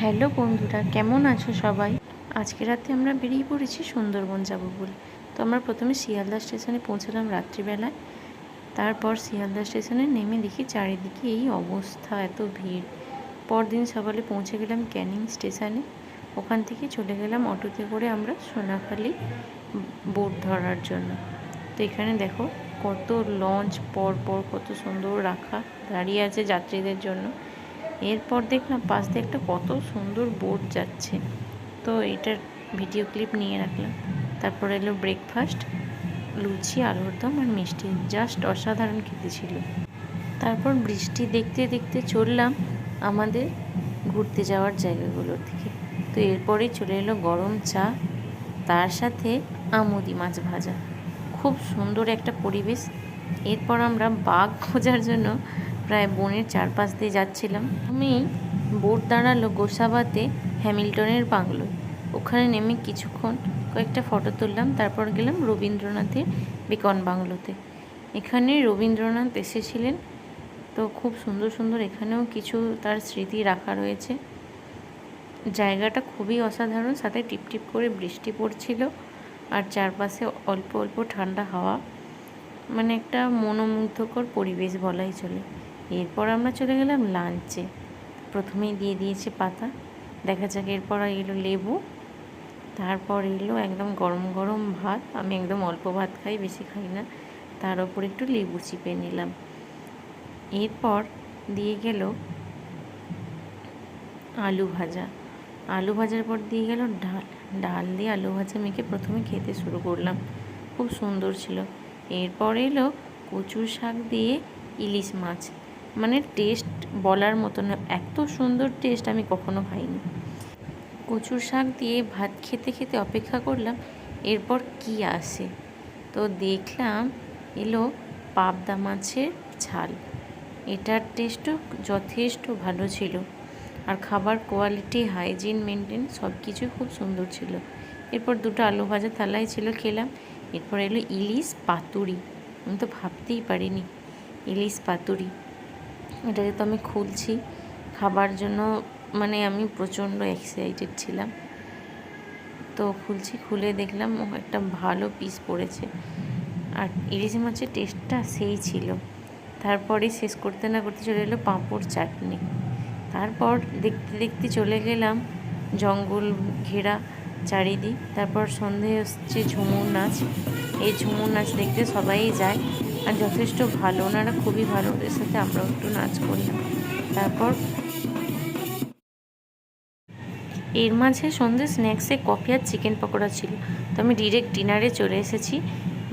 Hello বন্ধুরা, কেমন আছো সবাই? আজকে রাতে আমরা বেরিয়ে পড়েছি সুন্দরবন যাব বলে। তো আমরা প্রথমে শিয়ালদা স্টেশনে পৌঁছলাম রাত্রিবেলায়। তারপর শিয়ালদা স্টেশনে নেমে দেখি চারিদিকে এই অবস্থা, এত ভিড়। পরদিন সকালে পৌঁছে গেলাম ক্যানিং স্টেশনে। ওখান থেকে চলে গেলাম অটোতে করে আমরা সোনাখালি বোট ধরার জন্য। তো এখানে দেখো কত লঞ্চ পর পর কত সুন্দর রাখা দাঁড়িয়ে আছে যাত্রীদের জন্য। এরপর দেখলাম পাশ দিয়ে একটা কত সুন্দর বোট যাচ্ছে। তো এটার ভিডিও ক্লিপ নিয়ে রাখলাম। তারপর এলো ব্রেকফাস্ট লুচি, আলুর দম আর মিষ্টি। জাস্ট অসাধারণ খেতে ছিল। তারপর বৃষ্টি দেখতে দেখতে চললাম আমাদের ঘুরতে যাওয়ার জায়গাগুলোর থেকে। তো এরপরেই চলে এলো গরম চা, তার সাথে আমুদি মাছ ভাজা। খুব সুন্দর একটা পরিবেশ। এরপর আমরা বাঘ খোঁজার জন্য প্রায় বনের চারপাশ দিয়ে যাচ্ছিলাম। আমি বোট দাঁড়াল গোসাবাতে হ্যামিল্টনের বাংলোয়। ওখানে নেমে কিছুক্ষণ কয়েকটা ফটো তুললাম, তারপর গেলাম রবীন্দ্রনাথের বিকন বাংলোতে। এখানে রবীন্দ্রনাথ এসেছিলেন তো খুব সুন্দর সুন্দর এখানেও কিছু তার স্মৃতি রাখা রয়েছে। জায়গাটা খুবই অসাধারণ, সাথে টিপটিপ করে বৃষ্টি পড়ছিল আর চারপাশে অল্প অল্প ঠান্ডা হাওয়া। মানে একটা মনোমুগ্ধকর পরিবেশ বলাই চলে। এরপর আমরা চলে গেলাম লাঞ্চে। প্রথমেই দিয়ে দিয়েছে পাতা। দেখা যাক এরপর এলো লেবু। তারপর এলো একদম গরম গরম ভাত। আমি একদম অল্প ভাত খাই, বেশি খাই না। তার ওপর একটু লেবু চিপে নিলাম। এরপর দিয়ে গেল আলু ভাজা। আলু ভাজার পর দিয়ে গেল ডাল। ডাল দিয়ে আলু ভাজা মেখে প্রথমে খেতে শুরু করলাম। খুব সুন্দর ছিল। এরপর এলো কচুর শাক দিয়ে ইলিশ মাছ। মানে টেস্ট বলার মতো না, এত সুন্দর টেস্ট আমি কখনো খাইনি। কচুর শাক দিয়ে ভাত খেতে খেতে অপেক্ষা করলাম, এরপর কি আসে? তো দেখলাম এলো পাবদা মাছের ঝাল। এটার টেস্টও যথেষ্ট ভালো ছিল। আর খাবার কোয়ালিটি হাইজিন মেনটেন সব কিছুই খুব সুন্দর ছিল। এরপর দুটো আলু ভাজা থালায় ছিল, খেলাম। এরপর এলো ইলিশ পাতুরি। আমি তো ভাবতেই পারিনি, ইলিশ পাতুরি। এটাকে তো আমি খুলছি। খাবার জন্য মানে আমি প্রচণ্ড এক্সাইটেড ছিলাম। তো খুলছি, খুলে দেখলাম একটা ভালো পিস পড়েছে। আর ইলিশ মাছের টেস্টটা সেই ছিল। তারপরে শেষ করতে না করতে চলে এলো পাঁপড় চাটনি। তারপর দেখতে দেখতে চলে গেলাম জঙ্গল ঘেরা চারিদিক। তারপর সন্ধে হচ্ছে ঝুমুর নাচ। এই ঝুমুর নাচ দেখতে সবাই যায়। আর যথেষ্ট ভালো, ওনারা খুবই ভালো, ওদের সাথে আমরাও একটু নাচ করলাম তারপর এর মাঝে সন্ধ্যে স্ন্যাক্সে কফি আর চিকেন পকোড়া ছিল। তো আমি ডিরেক্ট ডিনারে চলে এসেছি,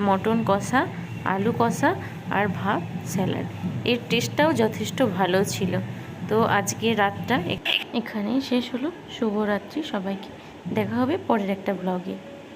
মটন কষা, আলু কষা আর ভাত, স্যালাড। এর টেস্টটাও যথেষ্ট ভালো ছিল। তো আজকে রাতটা এখানেই শেষ হলো। শুভরাত্রি সবাইকে। দেখা হবে পরের একটা ব্লগে